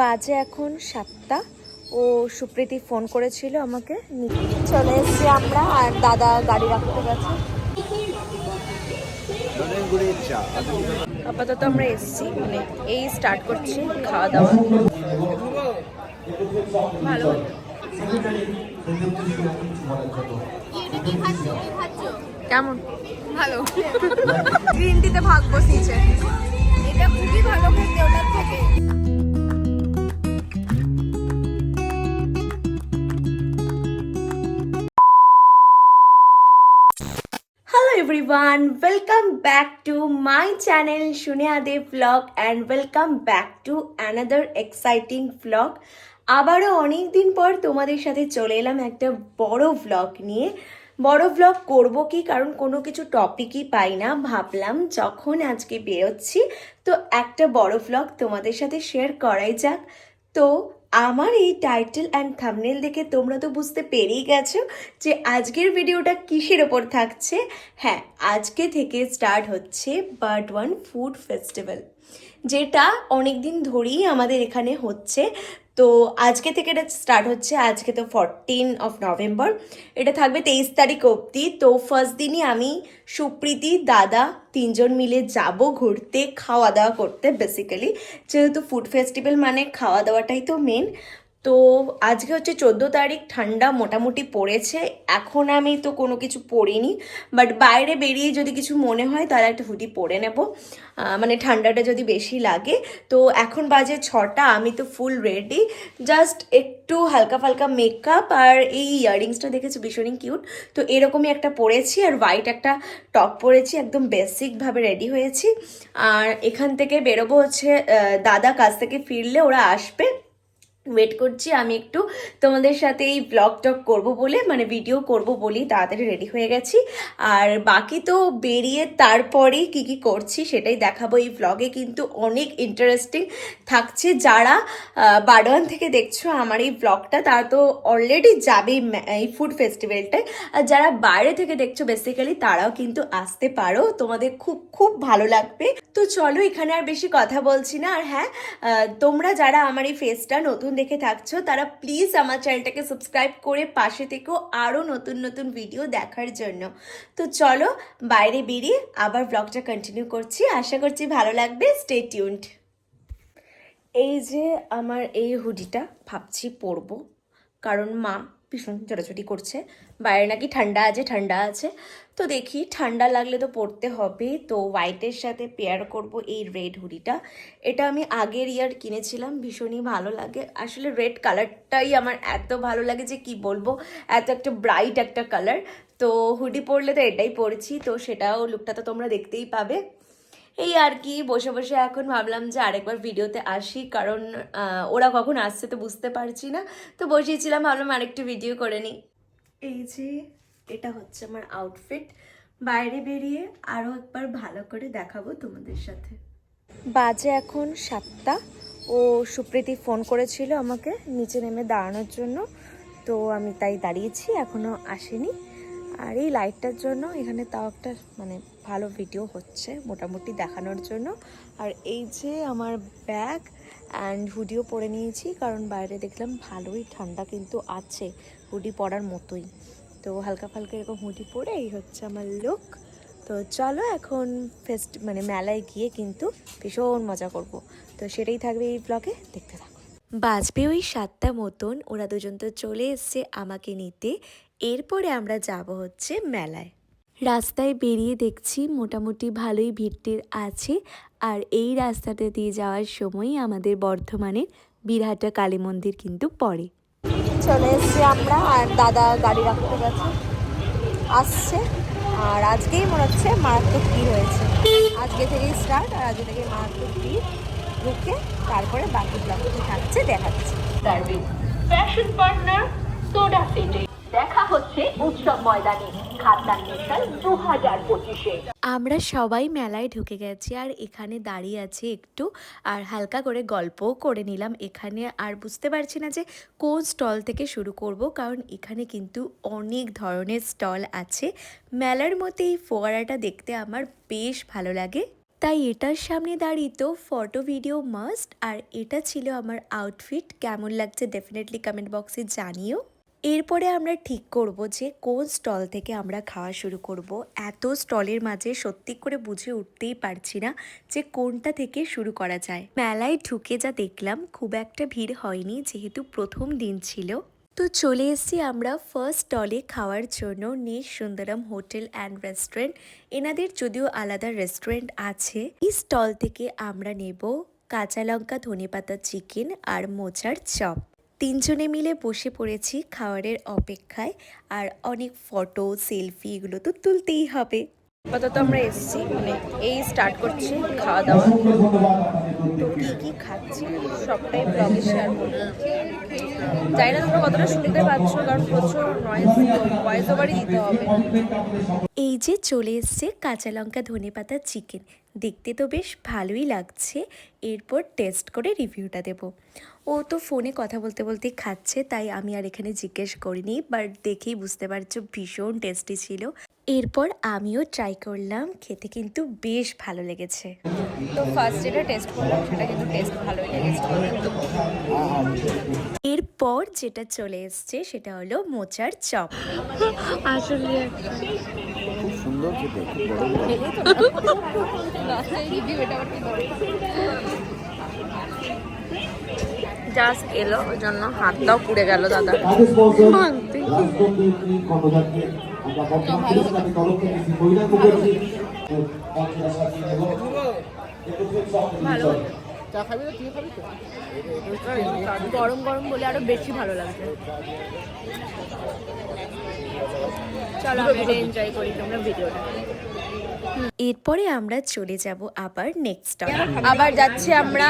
বাজে এখন সাতটা ও সুপ্রীতি ফোন করেছিল আমাকে চলে এসেছি আমরা আর দাদা গাড়ি রাখতে গেছে। আপাতত আমরা এসেছি মানে এই স্টার্ট করছি খাওয়া দাওয়া। ভালো। কেমন? ভালো। গ্রিন টিতে ভাগ বসিয়েছে। এটা খুবই ভালো খেতে ওটার থেকে। Hello welcome back to my channel channel the blog and welcome back to another exciting blog আবারও অনেক দিন পর তোমাদের সাথে চলে এলাম একটা বড় ব্লগ নিয়ে। বড় ভ্লগ করব কি, কারণ কোনো কিছু টপিকই পাই না। ভাবলাম যখন আজকে বেরোচ্ছি, তো একটা বড় ব্লগ তোমাদের সাথে শেয়ার করাই যাক। তো আমার এই টাইটেল অ্যান্ড থামনেল দেখে তোমরা তো বুঝতে পেরেই গেছো যে আজকের ভিডিওটা কিসের ওপর থাকছে। হ্যাঁ আজকে থেকে স্টার্ট হচ্ছে বার্ড ওয়ান ফুড ফেস্টিভ্যাল যেটা অনেক দিন ধরেই আমাদের এখানে হচ্ছে। তো আজকে থেকে এটা স্টার্ট হচ্ছে, আজকে তো ফরটিন অফ নভেম্বর এটা থাকবে তেইশ তারিখ অবধি। তো ফার্স্ট দিনই আমি সুপ্রীতি দাদা তিনজন মিলে যাব ঘুরতে, খাওয়া দাওয়া করতে বেসিক্যালি যেহেতু ফুড ফেস্টিভ্যাল মানে খাওয়া দাওয়াটাই তো মেন তো আজকে হচ্ছে চোদ্দ তারিখ, ঠান্ডা মোটামুটি পড়েছে। এখন আমি তো কোনো কিছু পরিনি বাট বাইরে বেরিয়ে যদি কিছু মনে হয় তাহলে একটা হুডি পরে নেব। মানে ঠান্ডাটা যদি বেশি লাগে। তো এখন বাজে ছটা, আমি তো ফুল রেডি জাস্ট একটু হালকা ফালকা মেকআপ আর এই ইয়াররিংসটা দেখেছি? ভীষণই কিউট তো এরকমই একটা পরেছি আর হোয়াইট একটা টপ পরেছি, একদম বেসিকভাবে রেডি হয়েছি। আর এখান থেকে বেরোবো হচ্ছে দাদা কাছ থেকে ফিরলে ওরা আসবে। ওয়েট করছি, আমি একটু তোমাদের সাথে এই ব্লগ টক করব বলে মানে ভিডিও করব বলি তাড়াতাড়ি রেডি হয়ে গেছি। আর বাকি তো বেরিয়ে তারপরেই কি কি করছি সেটাই দেখাবো এই ব্লগে কিন্তু অনেক ইন্টারেস্টিং থাকছে। যারা বারোয়ান থেকে দেখছ আমার এই ব্লগটা তারা তো অলরেডি যাবে এই ফুড ফেস্টিভ্যালটায় আর যারা বাইরে থেকে দেখছ বেসিক্যালি তারাও কিন্তু আসতে পারো। তোমাদের খুব খুব ভালো লাগবে। তো চলো, এখানে আর বেশি কথা বলছি না। আর হ্যাঁ তোমরা যারা আমার এই ফেসটা নতুন দেখে থাকছো, তারা প্লিজ আমার চ্যানেলটাকে সাবস্ক্রাইব করে পাশে থেকেও আরও নতুন নতুন ভিডিও দেখার জন্য। তো চলো, বাইরে বেরিয়ে আবার ব্লগটা কন্টিনিউ করছি। আশা করছি ভালো লাগবে। স্টে টিউনড এই যে আমার এই হুডিটা ভাবছি পরবো। কারণ মা ভীষণ ছোটাছুটি করছে। বাইরে নাকি ঠান্ডা আছে ঠান্ডা আছে। তো দেখি, ঠান্ডা লাগলে তো পরতে হবে। তো হোয়াইটের সাথে পেয়ার করব এই রেড হুডিটা। এটা আমি আগের ইয়ার কিনেছিলাম, ভীষণই ভালো লাগে। আসলে রেড কালারটাই আমার এত ভালো লাগে যে কি বলব, এত একটা ব্রাইট একটা কালার তো হুডি পরলে তো এটাই পরেছি, তো সেটাও লুকটা তো তোমরা দেখতেই পাবে। এই আর কি, বসে বসে এখন ভাবলাম যে আরেকবার ভিডিওতে আসি, কারণ ওরা কখন আসছে তো বুঝতে পারছি না। তো বসিয়েছিলাম, ভাবলাম আরেকটু ভিডিও করে নিই। এই যে এটা হচ্ছে আমার আউটফিট বাইরে বেরিয়ে আরও একবার ভালো করে দেখাবো তোমাদের সাথে। বাজে এখন সাতটা। ও সুপ্রীতি ফোন করেছিল আমাকে, নিচে নেমে দাঁড়ানোর জন্য। তো আমি তাই দাঁড়িয়েছি এখনও আসেনি। আর এই লাইটটার জন্য এখানে তাও একটা মানে ভালো ভিডিও হচ্ছে, মোটামুটি দেখানোর জন্য। আর এই যে আমার ব্যাগ অ্যান্ড হুডিও পরে নিয়েছি, কারণ বাইরে দেখলাম ভালোই ঠান্ডা কিন্তু আছে হুডি পরার মতোই। তো হালকা ফালকা এরকম হুডি পরে এই হচ্ছে আমার লুক তো চলো এখন ফেস্ট মানে মেলায় গিয়ে কিন্তু ভীষণ মজা করব। তো সেটাই থাকবে এই ব্লগে দেখতে থাকো। বাজবে ওই সাতটা মতন, ওরা দুজন তো চলে এসছে আমাকে নিতে। এরপরে আমরা যাব হচ্ছে মেলায়। রাস্তায় বেরিয়ে দেখছি মোটামুটি ভালোই ভিড়টির আছে। আর এই রাস্তাটা দিয়ে যাওয়ার সময় আমাদের বর্ধমানের বীরহাটা কালী মন্দির কিন্তু পড়ে। চলে এসছি আমরা, আর দাদা গাড়ি রাখতে গেছে, আসছে। আর আজকেই মনে হচ্ছে মারাত্মক ভিড় হয়েছে। আজকে থেকেই স্টার্ট আর আজকে থেকে মারাত্মক ভিড়। ঢুকে তারপরে বাকি ব্লগটি থাকছে, দেখাচ্ছে। ফ্যাশন পার্টনার সোডা সিটি দেখা হচ্ছে উৎসব ময়দানে আমরা সবাই মেলায় ঢুকে গেছি আর এখানে দাঁড়িয়ে আছি একটু, আর হালকা করে গল্পও করে নিলাম এখানে। আর বুঝতে পারছি না যে কোন স্টল থেকে শুরু করব, কারণ এখানে কিন্তু অনেক ধরনের স্টল আছে। মেলার মধ্যে এই ফোয়ারাটা দেখতে আমার বেশ ভালো লাগে। তাই এটার সামনে দাঁড়িয়ে তো ফটো ভিডিও মাস্ট, আর এটা ছিল আমার আউটফিট কেমন লাগছে ডেফিনেটলি কমেন্ট বক্সে জানিও। এরপরে আমরা ঠিক করব যে কোন স্টল থেকে আমরা খাওয়া শুরু করব। এত স্টলের মাঝে সত্যি করে বুঝে উঠতেই পারছি না যে কোনটা থেকে শুরু করা যায়। মেলায় ঢুকে যা দেখলাম খুব একটা ভিড় হয়নি, যেহেতু প্রথম দিন ছিল। তো চলে এসেছি আমরা ফার্স্ট স্টলে খাওয়ার জন্য Nish Sundaram hotel and restaurant এনাদের যদিও আলাদা রেস্টুরেন্ট আছে। এই স্টল থেকে আমরা নেব কাঁচা লঙ্কা, ধনেপাতা চিকেন আর মোচার চপ। তিনজনে মিলে বসে পড়েছি খাওয়ারের অপেক্ষায় আর অনেক ফটো সেলফি এগুলো তো তুলতেই হবে। আপাতত আমরা এসেছি মানে এই স্টার্ট করছি খাওয়া দাওয়া। তো কী কী খাচ্ছি সবটাই ব্লগে শেয়ার করব। জানি না তোমরা কতটা শুনতে পাচ্ছ কারণ প্রচুর নয়েজ ভয়েস ওভারই দিতে হবে। এই যে চলে এসছে কাঁচা লঙ্কা ধনে পাতা চিকেন দেখতে তো বেশ ভালোই লাগছে। এরপর টেস্ট করে রিভিউটা দেব। ও তো ফোনে কথা বলতে বলতে খাচ্ছে, তাই আমি আর এখানে জিজ্ঞেস করিনি বাট দেখেই বুঝতে পারছ ভীষণ টেস্টি ছিল। এরপর আমিও ট্রাই করলাম, খেতে কিন্তু বেশ ভালো লেগেছে। তো ফার্স্ট যেটা টেস্ট করলাম, সেটা কিন্তু টেস্ট ভালোই লেগেছে। এরপর যেটা চলে এসছে, সেটা হলো মোচার চপ। আসলে সুন্দর খেতে খুব গরম জাস্ট এলো ওই জন্য হাতটাও পুড়ে গেল দাদা। তাদের নেব একটু ফিল্ম সং দিচ্ছেন গরম গরম বলে আরও বেশি ভালো লাগছে। চলো আমরা এনজয় করি তোমরা ভিডিওটা। এরপরে আমরা চলে যাব আবার নেক্সট আবার যাচ্ছি আমরা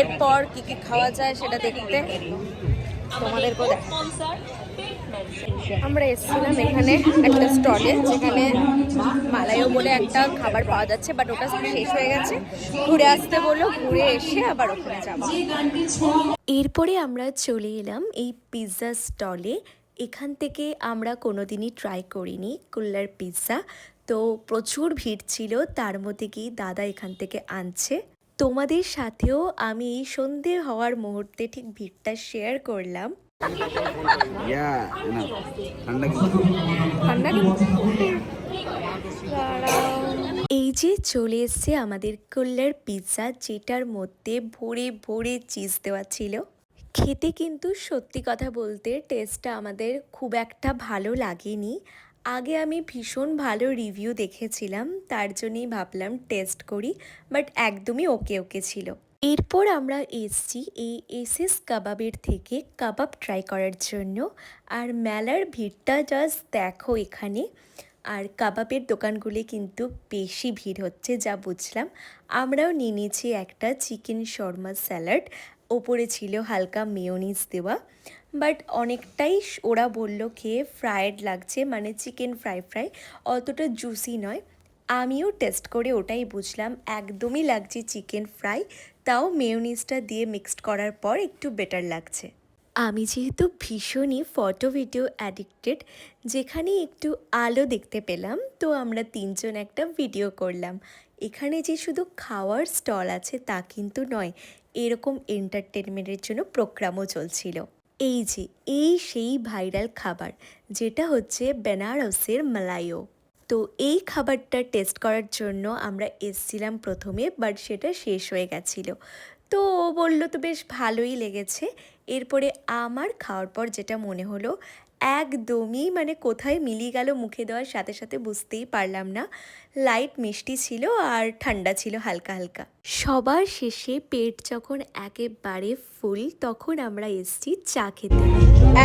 এরপর কি কি খাওয়া যায় সেটা দেখতে। তোমাদেরকেও দেখা আমরা এসেছিলাম এখানে একটা স্টলে যেখানে মালাইও বলে একটা খাবার পাওয়া যাচ্ছে বাট ওটা শেষ হয়ে গেছে। ঘুরে আসতে বলল, ঘুরে এসে আবার ওখানে যাব। এরপরে আমরা চলে এলাম এই পিৎজা স্টলে এখান থেকে আমরা কোনোদিনই ট্রাই করিনি কুল্লার পিৎজা তো প্রচুর ভিড় ছিল, তার মধ্যে কি দাদা এখান থেকে আনছে। তোমাদের সাথেও আমি এই সন্ধে হওয়ার মুহূর্তে ঠিক ভিড়টা শেয়ার করলাম। ইয়া না ঠান্ডা ঠান্ডা এই যে চলে এসছে আমাদের কুল্লার পিৎজা যেটার মধ্যে ভরে ভরে চিজ দেওয়া ছিল। খেতে কিন্তু সত্যি কথা বলতে টেস্টটা আমাদের খুব একটা ভালো লাগেনি। আগে আমি ভীষণ ভালো রিভিউ দেখেছিলাম তার জন্যই ভাবলাম টেস্ট করি বাট একদমই ওকে ওকে ছিল। এরপর আমরা এসছি এই এসএস কাবাবের থেকে কাবাব ট্রাই করার জন্য। আর মেলার ভিড়টা জাস্ট দেখো এখানে। আর কাবাবের দোকানগুলি কিন্তু বেশি ভিড় হচ্ছে, যা বুঝলাম। আমরাও নিয়ে নিয়েছি একটা চিকেন শর্মা স্যালাড। ওপরে ছিল হালকা মেয়োনিজ দেওয়া। বাট অনেকটাই ওরা বলল খেয়ে ফ্রায়েড লাগছে মানে চিকেন ফ্রাই ফ্রাই অতটা জুসি নয়। আমিও টেস্ট করে ওটাই বুঝলাম, একদমই লাগছে চিকেন ফ্রাই তাও মেয়োনিজটা দিয়ে মিক্সড করার পর একটু বেটার লাগছে। আমি যেহেতু ভীষণই ফটো ভিডিও অ্যাডিক্টেড যেখানে একটু আলো দেখতে পেলাম, তো আমরা তিনজন একটা ভিডিও করলাম। এখানে যে শুধু খাওয়ার স্টল আছে তা কিন্তু নয়, এরকম এন্টারটেনমেন্টের জন্য প্রোগ্রামও চলছিল। এই যে, এই সেই ভাইরাল খাবার, যেটা হচ্ছে বেনারসের মালাইও। তো এই খাবারটা টেস্ট করার জন্য আমরা এসছিলাম প্রথমে বাট সেটা শেষ হয়ে গেছিল। তো ও বলল, তো বেশ ভালোই লেগেছে। এরপরে আমার খাওয়ার পর যেটা মনে হলো, একদমই মানে কোথায় মিলিয়ে গেল মুখে দেওয়ার সাথে সাথে বুঝতেই পারলাম না। লাইট মিষ্টি ছিল আর ঠান্ডা ছিল হালকা হালকা। সবার শেষে পেট যখন একেবারে ফুল তখন আমরা এসছি চা খেতে।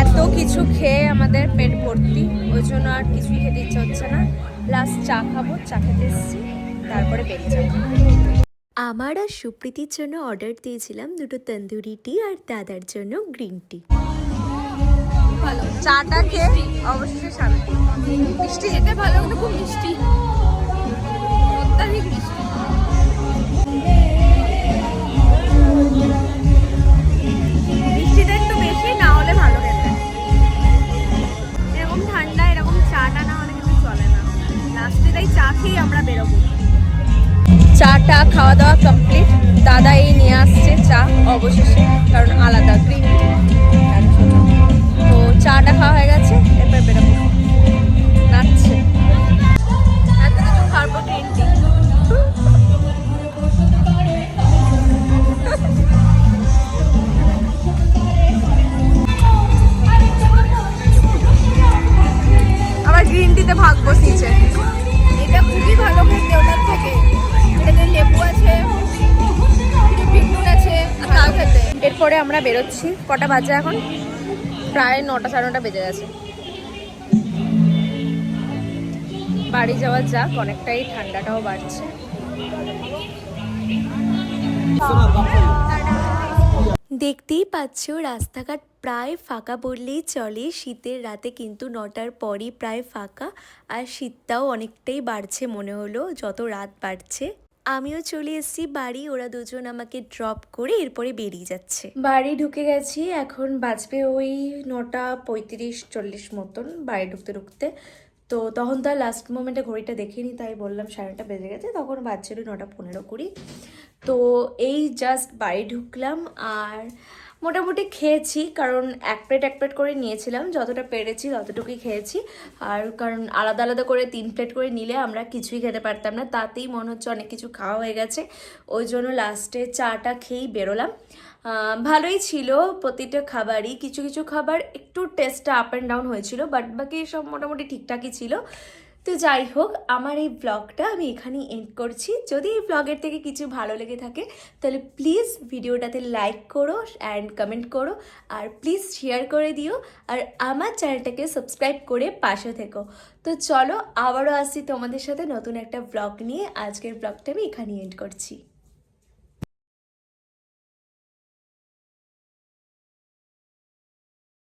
এত কিছু খেয়ে আমাদের পেট ভর্তি, ওই জন্য আর কিছুই খেতে ইচ্ছে হচ্ছে না। লাস্ট চা খাব চা খেতে এসছি তারপরে বেরিয়ে যাব। আমার আর সুপ্রীতির জন্য অর্ডার দিয়েছিলাম দুটো তন্দুরি টি আর দাদার জন্য গ্রিন টি চাটা খেয়ে অবশ্যই শান্তি মিষ্টি যেতে ভালো কিন্তু খুব মিষ্টি। অত্যাধিক মিষ্টি। চা খাওয়া দাওয়া কমপ্লিট দাদা এই নিয়ে আসছে চা অবশেষে, কারণ আলাদা গ্রিন তো চাটা খাওয়া হয়ে গেছে, এরপর বেরোবো। বেরোচ্ছি। কটা বাজে এখন? প্রায় নটা, সাড়ে নটা বেজে গেছে। বাড়ি যাওয়া যাক, অনেকটাই ঠান্ডাটাও বাড়ছে। দেখতেই পাচ্ছ, রাস্তাঘাট প্রায় ফাঁকা বললেই চলে। শীতের রাতে কিন্তু নটার পরই প্রায় ফাঁকা, আর শীতটাও অনেকটাই বাড়ছে মনে হলো, যত রাত বাড়ছে। আমিও চলে এসেছি বাড়ি, ওরা দুজন আমাকে ড্রপ করে এরপরে বেরিয়ে যাচ্ছে। বাড়ি ঢুকে গেছি, এখন বাজবে ওই নটা পঁয়ত্রিশ চল্লিশ মতন বাড়ি ঢুকতে ঢুকতে। তো তখন তার লাস্ট মোমেন্টে ঘড়িটা দেখিনি, তাই বললাম সাড়ে নটা বেজে গেছে, তখন বাজছিল নটা পনেরো কুড়ি। তো এই জাস্ট বাড়ি ঢুকলাম, আর মোটামুটি খেয়েছি, কারণ এক প্লেট এক প্লেট করে নিয়েছিলাম, যতটা পেরেছি ততটুকুই খেয়েছি। আর কারণ আলাদা আলাদা করে তিন প্লেট করে নিলে আমরা কিছুই খেতে পারতাম না, তাতেই মনে হচ্ছে অনেক কিছু খাওয়া হয়ে গেছে। ওই জন্য লাস্টে চাটা খেয়েই বেরোলাম। ভালোই ছিল, প্রতিটা খাবারই, কিছু কিছু খাবার একটু টেস্টটা আপ অ্যান্ড ডাউন হয়েছিল বাট বাকি সব মোটামুটি ঠিকঠাকই ছিল। তো যাই হোক, আমার এই ব্লগটা আমি এখানেই এন্ড করছি। যদি এই ব্লগের থেকে কিছু ভালো লেগে থাকে, তাহলে প্লিজ ভিডিওটাতে লাইক করো অ্যান্ড কমেন্ট করো, আর প্লিজ শেয়ার করে দিও, আর আমার চ্যানেলটাকে সাবস্ক্রাইব করে পাশে থেকো। তো চলো, আবারও আসি তোমাদের সাথে নতুন একটা ব্লগ নিয়ে। আজকের ব্লগটা আমি এখানেই এন্ড করছি।